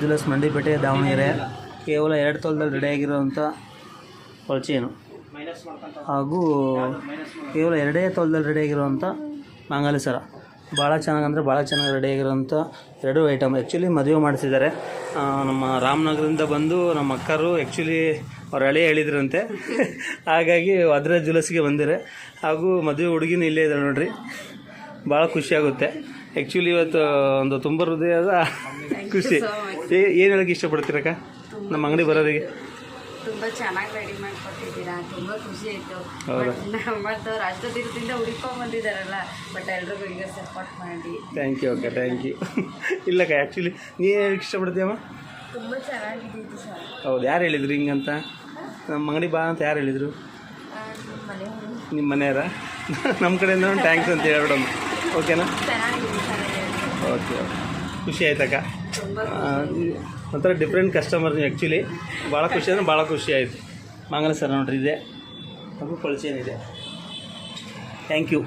ಜುಲಸ್ ಮಂಡಿಪೇಟೆ, ದಾವಣಗೆರೆ. ಕೇವಲ ಎರಡು ತೊಲದಲ್ಲಿ ರೆಡಿಯಾಗಿರೋವಂಥ ಕೊಳಚೇನು ಹಾಗೂ ಕೇವಲ ಎರಡೇ ತೊಲದಲ್ಲಿ ರೆಡಿಯಾಗಿರೋವಂಥ ಮಾಂಗಲ್ಯ ಸರ ಭಾಳ ಚೆನ್ನಾಗಿ ಅಂದರೆ ಭಾಳ ಚೆನ್ನಾಗಿ ರೆಡಿಯಾಗಿರೋವಂಥ ಎರಡು ಐಟಮ್ ಆ್ಯಕ್ಚುಲಿ ಮದುವೆ ಮಾಡಿಸಿದ್ದಾರೆ. ನಮ್ಮ ರಾಮನಗರದಿಂದ ಬಂದು ನಮ್ಮ ಅಕ್ಕರು ಆ್ಯಕ್ಚುಲಿ ಅವ್ರು ಹಳೆ ಹೇಳಿದ್ರಂತೆ. ಹಾಗಾಗಿ ಅದ್ರ ಜುಲಸ್ಗೆ ಬಂದಿರೆ ಹಾಗೂ ಮದುವೆ ಹುಡುಗಿನೂ ಇಲ್ಲೇ ಇದ್ದಾರೆ ನೋಡ್ರಿ. ಭಾಳ ಖುಷಿಯಾಗುತ್ತೆ ಆ್ಯಕ್ಚುಲಿ ಇವತ್ತು ಒಂದು ತುಂಬ ಹೃದಯದ ಖುಷಿ. ಏನು ಹೇಳಕ್ಕೆ ಇಷ್ಟಪಡ್ತೀರಕ್ಕ ನಮ್ಮ ಅಂಗಡಿ ಬರೋರಿಗೆ? ತುಂಬಾ ಚೆನ್ನಾಗಿ ರೆಡಿ ಮಾಡಿಕೊಟ್ಟಿದ್ದೀರಾ ತುಂಬಾ ಖುಷಿ ಆಯ್ತು. ಹೌದಾ? ನಮ್ಮಂತವ್ರು ಅಷ್ಟು ದಿನದಿಂದ ಹುಡ್ಕೊಂಡ್ ಬಂದಿದ್ದಾರಲ್ಲ ಬಟ್ ಎಲ್ರಿಗೂ ಈಗ ಸಪೋರ್ಟ್ ಮಾಡಿ. ಥ್ಯಾಂಕ್ ಯು ಅಕ್ಕ ಥ್ಯಾಂಕ್ ಯು ಇಲ್ಲಕ್ಕ ಆ್ಯಕ್ಚುಲಿ ನೀ ಹೇಳಕ್ಕೆ ಇಷ್ಟಪಡ್ತೀಯಮ್ಮ ತುಂಬ ಚೆನ್ನಾಗಿದ್ದು ಸರ್ ಹೌದು ಯಾರು ಹೇಳಿದ್ರು ಹಿಂಗಂತ? ನಮ್ಮ ಅಂಗಡಿ ಬಾ ಅಂತ ಯಾರು ಹೇಳಿದರು? ಮನೆ ನಿಮ್ಮ ಮನೆಯವರ. ನಮ್ಮ ಕಡೆಯಿಂದ ಥ್ಯಾಂಕ್ಸ್ ಅಂತ ಹೇಳ್ಬಿಡಮ್ಮ. ಓಕೆನಾ ಚೆನ್ನಾಗಿದೆ ಸರ್ ಓಕೆ ಓಕೆ ಖುಷಿ ಆಯ್ತಕ್ಕ. ಒಂಥರ ಡಿಫ್ರೆಂಟ್ ಕಸ್ಟಮರ್ ನೀವು ಆ್ಯಕ್ಚುಲಿ ಭಾಳ ಖುಷಿ ಅಂದರೆ ಭಾಳ ಖುಷಿ ಆಯಿತು. ಮಂಗಲ ಸರ್ ನೋಡ್ರಿ ಇದೆ. ಹಾಗೂ ಇದೆ ಥ್ಯಾಂಕ್ ಯು